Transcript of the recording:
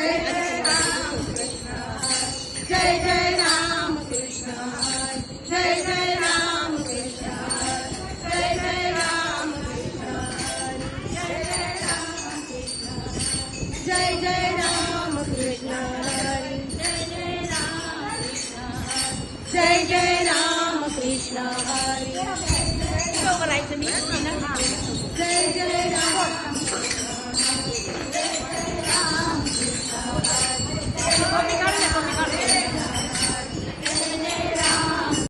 Jai Jai Ram Krishna. Jai Jai Ram Krishna. Hari Jai Jai Ram Krishna. Hari Jai Jai Ram Krishna. Hari Jai Jai Ram Krishna.